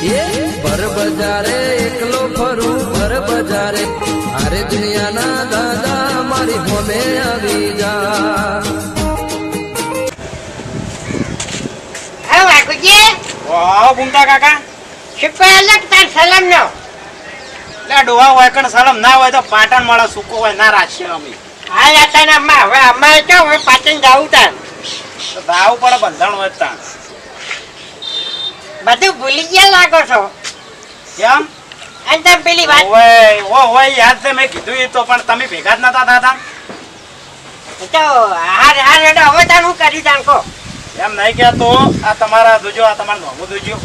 એ ભર બજારે એકલો ફરું ભર બજારે. અરે દુનિયાના દાદા મારી હોમે આવી જા. હા વાહ કાકા. શુક્ર અલગ તાર સલામ નો એટલે ડોહા હોય કણ સળમ ના હોય તો પાટણ મળે સૂકો હોય ના રાખીએ અમે. હા યાતન અમ્મા હવે અમારે તો હવે પાટણ જાવું તાર. તો દાવું પડે બંધન હોય તા બધું ભૂલી ગયા લાગો છો? કેમ? અને તમે પેલી વાત ઓય ઓ હોય યાદ છે મેં કીધું એ તો પણ તમે ભેગા જ નતા થતા. તો હાર હાર એટલે હવે તાર હું કરી તાન કો એમ નહીં કહેતો આ તમારા દુજો આ તમારું નોમું દુજો.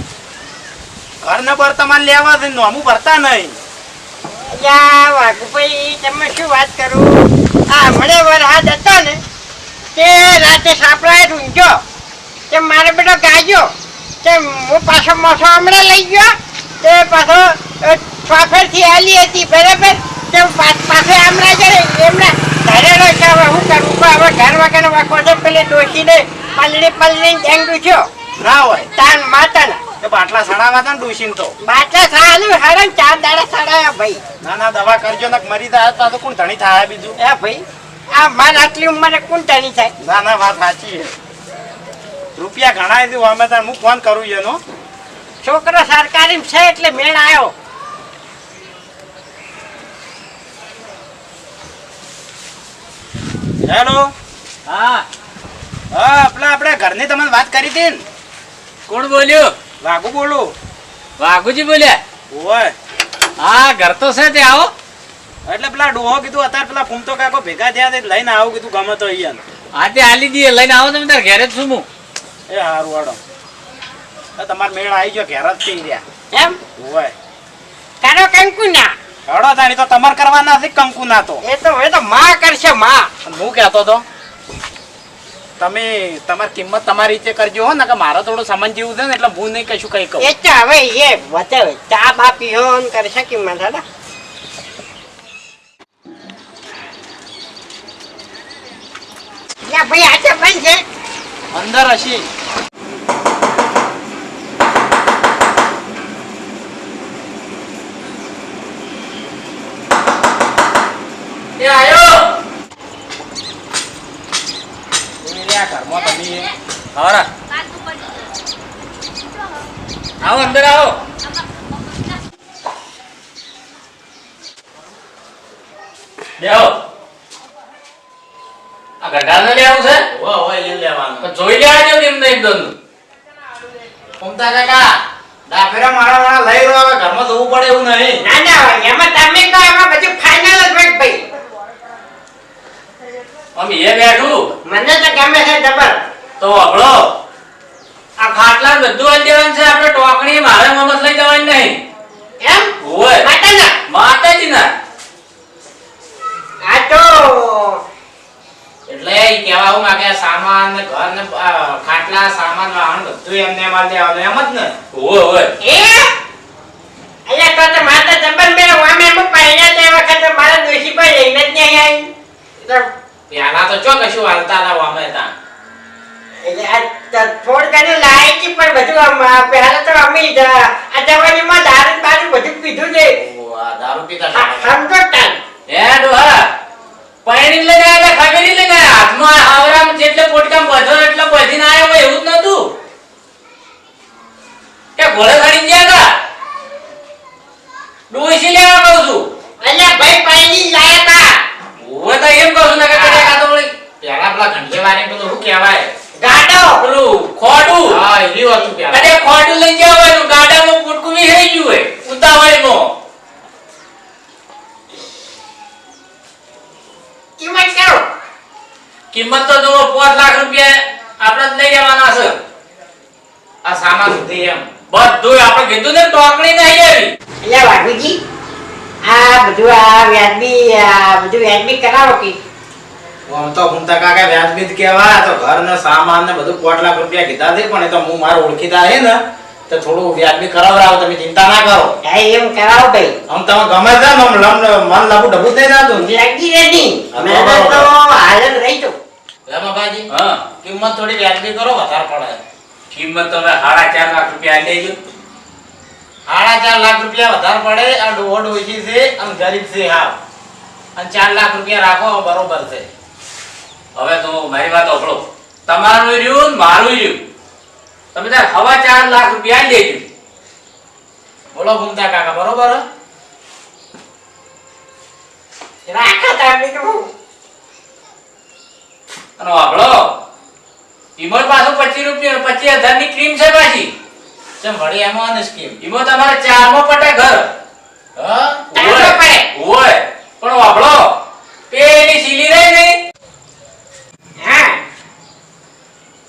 ઘર ને પર તમારે લેવા છે નોમું ભરતા નહીં. અલ્યા વાઘુભાઈ તમે શું વાત કરું? આ હમણે વરસાદ હતો ને તે રાતે સાપડાએ ઊંઘ્યો તે મારે બેટો ગાયો. તે હું પાછો મોસો હમણાં લઈ ગયો. તે પાછો ફાફરથી હાલી હતી બરાબર? તે હું પા- પાછો હમણાં જરે એમના છે હવે હું કરું? હવે ઘર વગર વાંકો છે પેલી ડોસીને પલડી પલળી ડેંગુ થયો ના હોય. તાન માતાના. તે બાટલા સડાવા તા ને તો. બાટલા સારું હરણ ચાર દાડા સડાયા ભાઈ. ના ના દવા કરજો ને મરી જાય તો કોણ ધણી થાય બીજું? એ ભાઈ આ માર આટલી ઉંમરે કોણ ધણી થાય? ના ના વાત સાચી છે. રૂપિયા ઘણા દીધું અમે તાર હું ફોન કરું એનો? છોકરો સરકારી છે એટલે મેળ આવ્યો હેલો? હા. હા આપણે આપણે ઘરની તમને વાત કરી હતી ને? કોણ બોલ્યું? વાઘુ બોલું. વાઘુજી બોલ્યા? ઓય. હા ઘર તો છે તે આવો. એટલે પેલા ડોહો કીધું અત્યારે પેલા ફૂમતો કાકો ભેગા થયા લઈને આવું કીધું ગમે તો અહીંયા હા તે હાલી દઈએ લઈને આવો તમે તાર ઘેરે જ છું હું. એ હારું વાળો તમારે મેળ આવી ગયો ઘેર જ થઈ રહ્યા. એમ? હોય. કારો કંકુ ના? હડો તાણી તો તમારે કરવાના છે કંકુ ના તો? એ તો એ તો માં કરશે માં. હું કહેતો તો તમે તમારી કિંમત તમારી રીતે કરજો હો ને કે મારો થોડો સામાન જેવું છે ને એટલે હું નહીં કશું કઈ કહું. એ તો હવે એ બતાવે ચા બા પીઓ કરશે કિંમત હા ભાઈ આજે બંધ છે. અંદર હશે એ આયો આ ઘરમાં તમે હવરા આવો અંદર આવો. બેહો. આ ગઢાલ ને લેવું છે? હોય હોય લઈ લેવાનું. તો જોઈ લેવા દો કેમ નહીં દોન ફૂમતા કાકા ડાફેરા મારા વાળા લઈ રહ્યો હવે ઘરમાં જવું પડે એવું નહીં. ના ના એમાં તમે કહો એમાં પછી ફાઇનલ જ ભાઈ. અમે એ બેઠું. મને તો ગમે છે જબર. તો આપણો આ ખાટલા બધું આલી દેવાનું છે. આપણે ટોકણી મારે મમત લઈ જવાની નહીં. એમ? ઓય માતાના? માતાજી ના આ તો એટલે એ કહેવા આવું માગે સામાન ને ઘર ને ખાટલા સામાન વાહન બધું એમને માલ દેવાનું. એમ જ ને? ઓય ઓય એ? અલ્યા તો તો માતા જબર બે વામે એમ પાડ્યા તે વખતે મારા દોશી પર લઈને જ નહીં આવી. તો પેલા તો ચો કશું હાલતા હતા વામે તા એટલે આ થોડ ઘણું પણ બધું પહેલા તો અમે આ જવાનીમાં દારૂ બારૂ બધું પીધું છે. દારૂ પીતા હતા સમજો તાન. એ ડોહા પૈણી લઈને આયા ખબર નહીં લઈને આયા. હાથમાં આવરામાં જેટલે પોટકામ બધો એટલે બધીને આયા હોય એવું જ નતું કે ઘોડે ગાડી ગયા હતા ડોસી લેવા કહું છું? અલ્યા ભાઈ પાણી લાયા તા. હું તો એમ કહું છું ને કે કદાચ આ તો પેલા પેલા ઘંટીવાળાને પેલું શું કહેવાય? પેલું ખોડું. હા એવી વાત કે અરે ખોડું લઈ જવાનું ગાડામાં પોટકું થઈ ગયું હે ઉતાવળમાં. કિંમત કરો કિંમત તો જો પોત લાખ રૂપિયા આપણે જ લઈ જવાના છે. આ સામાન સુધી એમ? બધું આપણે કીધું ને ટોકણી નહીં આવી. એટલે વાઘુજી આ બધું આ વ્યાજબી આ બધું વ્યાજબી કરાવો કે આમ તો ફૂમતા કાકા વ્યાજબી જ તો ઘર ને સામાન ને બધું પોટ લાખ રૂપિયા કીધા છે પણ એ તો હું મારો ઓળખીતા હે ને તો થોડું વ્યાજબી કરાવરાવો તમે ચિંતા ના કરો. હા એમ કરાવો ભાઈ. આમ તમે ગમે છે ને આમ લમ- મન લાગુ ડબુ થઈ જતું. લાગી રે તો હાલ રહી તો રામાભાઈ હા. કિંમત થોડી વ્યાજબી કરો વધારે પડે. કિંમત તમે સાડા ચાર લાખ રૂપિયા લઈ સાડા ચાર લાખ રૂપિયા વધારે પડે આ ડોહો ઓછી છે આમ ગરીબ છે હા અને ચાર લાખ રૂપિયા રાખો બરોબર છે. હવે તો મારી વાત સાંભળો. તમારું રહ્યું મારું રહ્યું. તમે તાર હવા ચાર લાખ રૂપિયા લેજો બોલો ઘૂમતા કાકા બરોબર. અને પાછું પચીસ રૂપિયા પચીસ હજારની ક્રીમ છે પાછી. વળી એમાં સ્કીમ. ઈમો તમારે ચારમાં પટે ઘર હા ચારસો પડે. ઓય પણ વાપરો પેલી સીલી રહી ને હા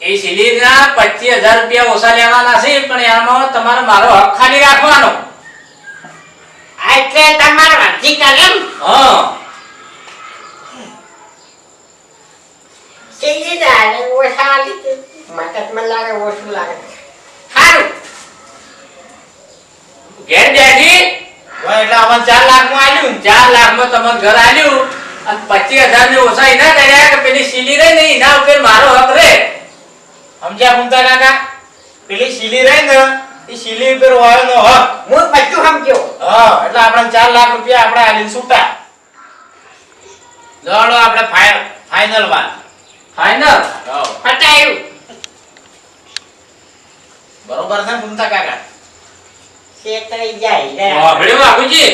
એ સીલી ના પચીસ હજાર રૂપિયા ઓછા લેવાના છે પણ એમાં તમારે મારો હક ખાલી રાખવાનો. એટલે તમારો અધિકાર એમ હા. સીધી દાડે ઓછા લીધે મગજમાં લાગે ઓછું લાગે. સારું ઘેર બેઠી? એટલે અમને ચાર લાખમાં આલ્યું ચાર લાખમાં તમારે ઘર આલ્યું. અને પચીસ હજારની ઓછા એના કર્યા કે પેલી સીલી રહી ને એના ઉપર મારો હક રે સમજ્યા ઘૂમતા કાકા? પેલી શીલી રહી ને એ શીલી ઉપર વાળનો નો હક. હું બધું સમજ્યો. હા એટલે આપણે ચાર લાખ રૂપિયા આપણે આલીને છૂટા. દોડો આપણે ફાઈનલ વાત. ફાઈનલ પટાયું. બરોબર છે ને ઘૂમતા કાકા? છેતરાઈ જાય વાપર્યું બાપુજી?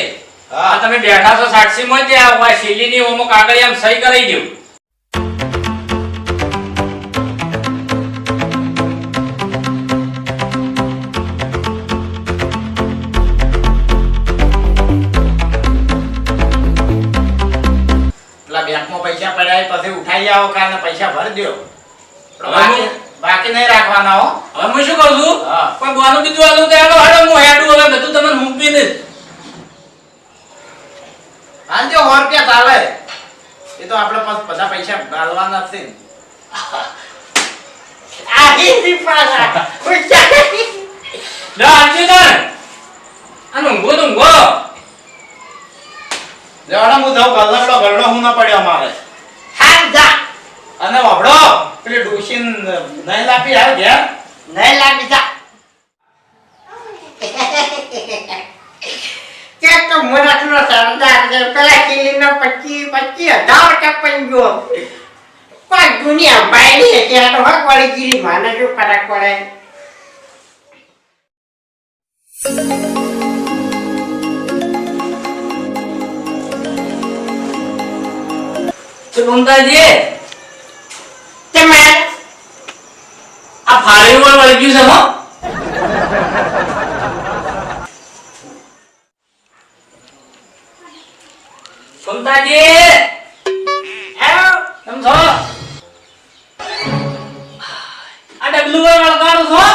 હા. તમે બેઠા છો સાક્ષી માં ત્યાં આ સીલી ની ઓમો કાગળ આમ સહી કરાઈ દઉં પછી આવો કારણે પૈસા ભરી દ્યો. બાકી નહીં રાખવાના હો. હવે હું શું કહું છું. પણ બોનું બીજું આલું તો હેડો હેડો હું હેડું હવે બધું તમને મૂકવી ને આંજો સો રૂપિયા ચાલે. એ તો આપણે પાસે બધા પૈસા ગાળવાના છે. ને. આહી પાછા ઉચ્ચા જા આલજી તાર આ ઊંઘો. તો હું જાઉં ગલ્લડો હું ના પડ્યો મારે અને વાપડો પેલી ડોશીન નહીં લાપી આવે ઘેર? નહીં લાપી જા. ક્યાંક તો મોરાટનો સરદાર છે. પેલા કિલ્લીનો પચી પચી હજાર કપાઈ ગયો. કોઈ દુનિયા બાયડી ત્યાં તો હક વાળી ગીરી માને શું ફરક પડે. મમતાજી તમારે આ ઉપર વળી છે, હો? મમતાજી કેમ છો? આ પર વળગાડું છો?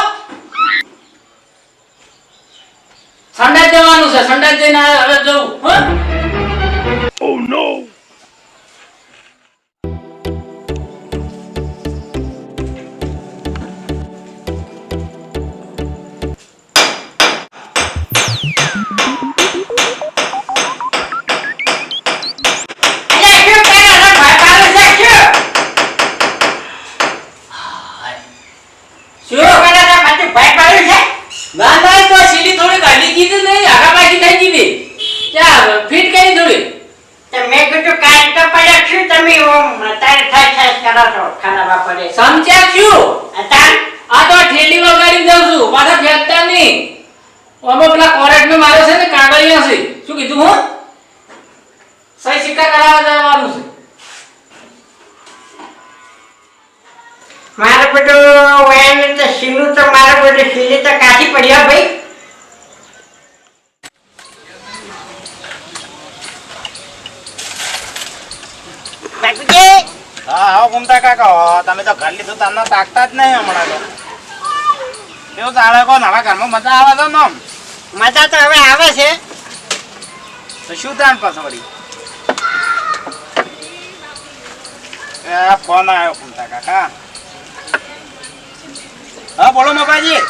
સંડાસ જવાનું છે, સંડાસ જઈને હવે જવું, હો? તમે ઓમ તારે થાય થાય કરો છો ખાના પડે સમજ્યા શું અતાર આ તો ઠેલી વગાડી દઉં છું. પાછા ફેંકતા નહીં. આમાં પેલા કોરેટ મે મારે છે ને કાગળિયા છે. શું કીધું હું? સહી સિક્કા કરાવવા જવાનું છે. મારે બધું વેન તો સીલું તો મારે બધું સીલી તો કાઢી પડ્યા ભાઈ. બાપુજી હા આવો ઘૂમતા કાકા તમે તો ઘર લીધું તમને તાકતા જ નહીં હમણાં તો. કેવું ચાલે? કહો નવા ઘરમાં મજા આવે છે ને મજા તો હવે આવે છે. તો શું તાણ પાછો વળી? એ ફોન આવ્યો ઘૂમતા કાકા. હા બોલો મપાજી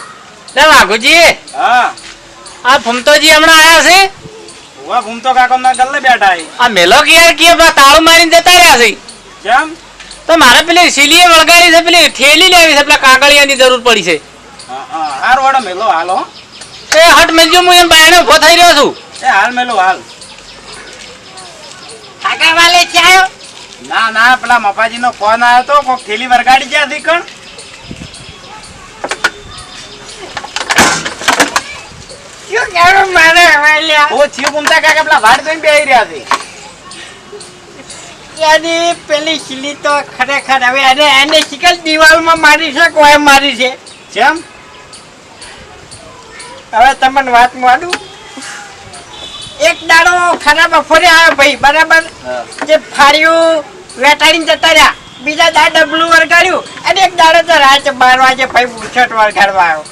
લે વાઘુજી. હા. આ ફમતોજી હમણાં આયા છે? હુવા ઘૂમતો કાકો ના ગલ્લે બેઠા છે. આ મેલો કિયાર કે તાળું મારીને જતા રહ્યા છે? કેમ? તો મારે પેલી સીલીએ વળગાડી છે પેલી ઠેલી લેવી છે પેલા કાગળિયાની જરૂર પડી છે. હા હા હારું વાળો મેલો હાલો. હો. એ હટ મેજો હું એમ બાયણે ઊભો થઈ રહ્યો છું. એ હાલ મેલો હાલ. કાકા વાલે ચાયો ના ના પેલા મપાજી નો ફોન આવ્યો તો કોક થેલી વરગાડી જ્યાં હતી કણ? શું કરું મારે હવે લ્યા? ઓ છીવ ગુમતા કાકા પેલા વાડ જોઈને બેહી રહ્યા છે. એની પેલી શીલી તો ખરેખર હવે એને એને શિકલ દિવાલમાં મારી છે કોઈ મારી છે? જેમ? હવે તમને વાત માનું એક દાડો ખરાબ બપોરે આવ્યો ભાઈ બરાબર? જે ફાળ્યું વેટાડીને જતા રહ્યા. બીજા દાડ ડબલું વળગાડ્યું. અને એક દાડો તો રાત બાર વાગે ભાઈ બુછટ વળગાડવા આવ્યો.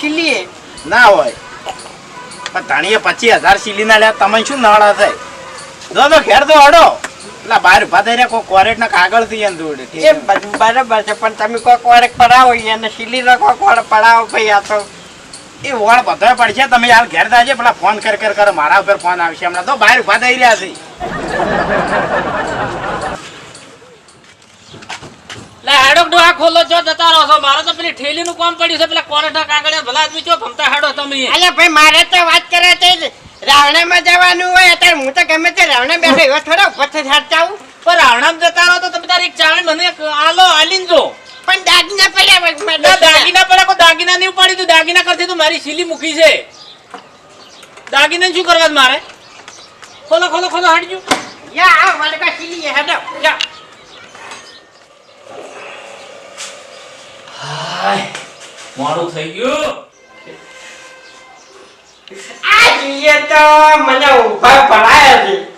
શીલીએ ના હોય. પણ ધણીએ પચીસ હજાર સીલી ના લ્યા તમે શું નાળા થાય? દો તો ઘેર તો અડો પેલા બહાર ઊભા રહ્યા કોઈ કોરેટ ના કાગળથી એમ દોડે એ બરાબર છે પણ તમે કોઈ કોરેટ પડાવો એને શીલીનો કોઈક કોડ પડાવો ભાઈ આ તો એ વોળ બધો પડશે તમે હાલ ઘેર જાજે પેલા ફોન કર કર કરો મારા ઉપર ફોન આવશે હમણાં. તો બહાર ઊભા થઈ રહ્યા છે. લે હેડો ડોહા ખોલો છો જતા રહો છો. મારે તો પેલી ઠેલીનું કામ પડ્યું છે પેલા કોરેટા કાગળે ભલા આદમી છો ભમતા હેડો તમે. અલ્યા ભાઈ મારે તો વાત કરે તે રાવણામાં જવાનું હોય અત્યારે હું તો ગમે તે રાવણા બેઠો એવો થોડો ઉપરથી હટાવું પણ રાવણામ જતા રહો તો તમે તારી એક ચાવી મને આલો આલીન જો. પણ દાગીના પડ્યા મારા ના. દાગીના પડે કોઈ દાગીના નહીં ઉપાડી તું દાગીના કરતી તું મારી સીલી મૂકી છે. દાગીના શું કરવા મારે? ખોલો ખોલો ખોલો હટજો યા આવ વળગા સીલી હેડો. મોડું થઈ ગયું. આ જોઈએ તો મને ઊભા ભરાયા છે.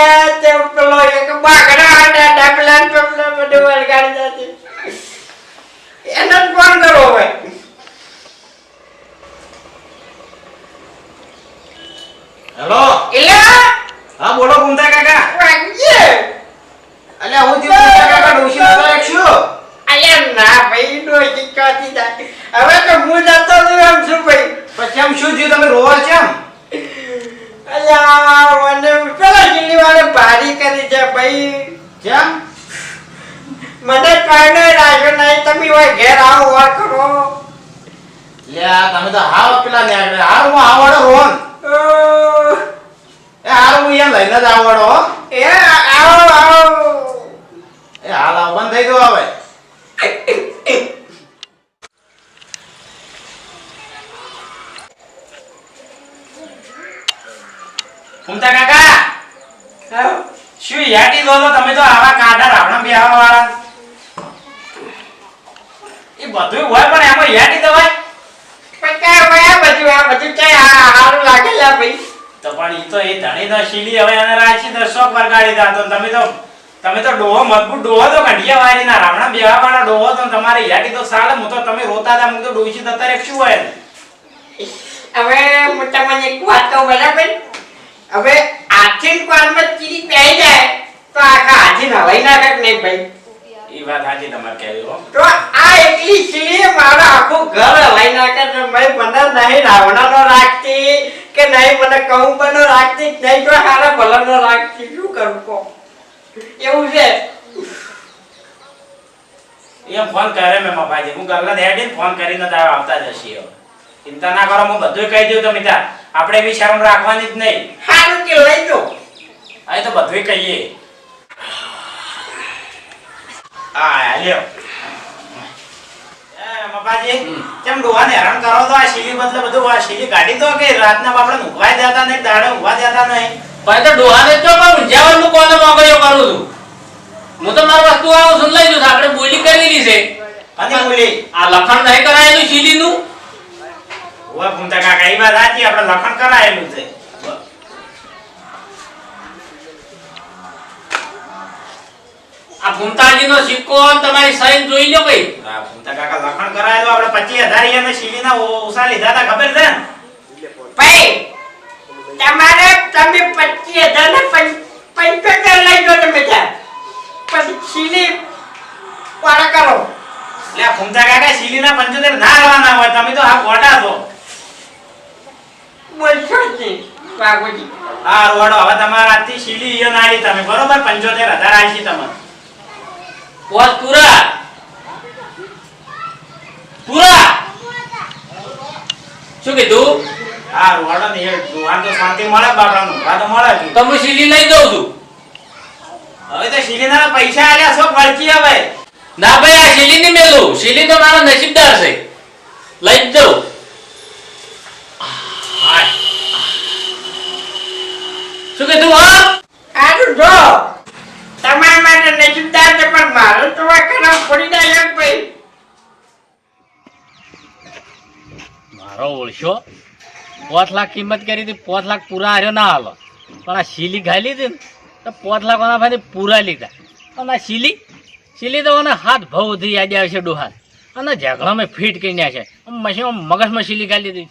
પટકાયું છે તે પેલો એક બાગડો અને ડબલા ને પેપલા બધું વળગાડી જતી એને જ ફોન કરવો હોય હેલો એલા હા બોલો ગુમતા કાકા વાગજે અલ્યા હું થયું ગુમતા કાકા ડોશી નતો એક શું અલ્યા ના ભાઈ ડોસી ચોથી જાય હવે તો હું જતો રહ્યો એમ છું ભાઈ પછી આમ શું થયું તમે રોવા છે એમ અલ્યા મને પેલા જીલી વાળે ભારી કરી છે ભાઈ કેમ મને રાખ્યો નહીં તમે હોય ઘેર આવો વાર કરો. લ્યા તમે તો હાવ પેલા ન્યા હાર હું આવડો રોન એ હાર હું અહીંયા લઈને જ આવડો એ આવો આવો. એ હાલ આવ બંધ થઈ ગયો હવે. ગુમતા કાકા શું યાટી દો તમે તો આવા કાઢા રાવણા બેહવા વાળા એ બધું હોય પણ એમાં યાદી દવાય પણ કાંઈ હોય આ બધું? આ બધું કે હારું લાગેલા ભાઈ? તો પણ ઈ તો એ ધણી તો શીલી હવે એને રાશી તો શોખ વરગાડી દાતો તમે તો તમે તો ડોહો મજબૂત ડોહો તો કંઢિયા વાળી ના રામણા બેવા વાળા ડોહો તો તમારે યાદી તો સાલે હું તો તમે રોતા હતા હું તો ડોશી તો અત્યારે શું હોય હવે હું તમને એક વાત તો બરાબર? હવે હાથી કોરમાં ચીરી પહેરી જાય તો આખા હાથી નવાઈ નાખે નહીં ભાઈ. એ વાત સાચી તમારે કહેવી હો. તો આ એકલી મારું આખું ઘર હલાઈ નાખે છે. ભાઈ મને નહીં રાવણાનો રાખતી કે કે નહીં મને કહું બનો રાખતી નહીં તો હારા ભલાનો રાખતી. શું કરું કહો? એવું છે? એ ફોન કરે મેં મફાજી. હું ગલ્લા હેડીને ફોન કરીને તારે આવતા જશે હવે. ચિંતા ના કરો હું બધું કહી દઉં તમે ત્યાં. આપણે એવી શરમ રાખવાની જ નહીં. સારું કે લઈ દો. અહીં તો બધું કહીએ. હા લ્યો. એ મફાજી કેમ ડોહાને હેરાન કરો તો આ શીલી બદલે બધું આ શીલી કાઢી દો કે રાતના આપણે ઊંઘવાય દેતા નહીં દાડે ઊંઘવા દેતા નહીં. પણ તો ડોહાને તો પણ હું કોને મોકલ્યો કરું છું. હું તો મારું વસ્તુ આવું સુન લઈ જઉં આપણે બોલી કરેલી છે. અને બોલી? આ લખણ નહીં કરાયેલું શીલીનું? ઓય ફૂમતા કાકા એ વાત સાચી આપણે લખણ કરાયેલું છે. આ ભૂમતાજીનો સિક્કો તમારી સાઈન જોઈ લો ભાઈ. હા ભૂમતા કાકા લખણ કરાયેલો આપણે પચીસ હજાર એને શીલીના ઓછા લીધા હતા ખબર છે? ને ભાઈ તમારે તમે પચીસ હજાર ને પં- પંચોતેર લઈ દો તમે ત્યાં. પછી સીલી પાડા કરો. એટલે આ ભૂમતા કાકા શીલીના પંચોતેર ના રહેવાના હોય તમે તો આ ગોટા છો. બોલશો જ બાગોજી હા રોડો હવે તમારા આજથી શીલી ઈયો આવી તમે બરોબર? પંચોતેર હજાર આલશી તમે પોત પૂરા પૂરા શું કીધું? હા રોડો ને દુકાન તો શાંતિ મળે બાપડાનું. ઊંઘવા તો મળે. તો હું શીલી લઈ દઉં છું. હવે તો શીલીના પૈસા આલ્યા છો વળકી હવે ના ભાઈ આ શીલી ની મેલું. શીલી તો મારો નસીબદાર છે. લઈ જ દઉં. શું કીધું હા? સારું જો. તમારા માટે નસીબદાર છે, પણ મારો તો ખરાબ પડી જાય એમ ભાઈ મારો ઓળશો. પાંચ લાખ કિંમત કરી હતી, પાંચ લાખ પૂરા હાર્યો ના હાલો. પણ આ શીલી ખાઈ હતી ને, તો પાંચ લાખ ઓના ભાઈ પૂરા લીધા. અને આ શીલી શીલી તો ઓને હાથ ભાવ ઉધરી આજે આવે છે ડોહાર અને ઝઘડામાં ફીટ કરી નાખે મશીન મગજમાં શીલી ખાઈ લીધી.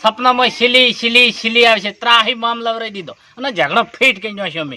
સપનામાં શીલી શીલી શીલી આવે છે ત્રાહી મામલા લવરાઈ દીધો. અને ઝઘડો ફીટ કરી નાખ્યો અમે.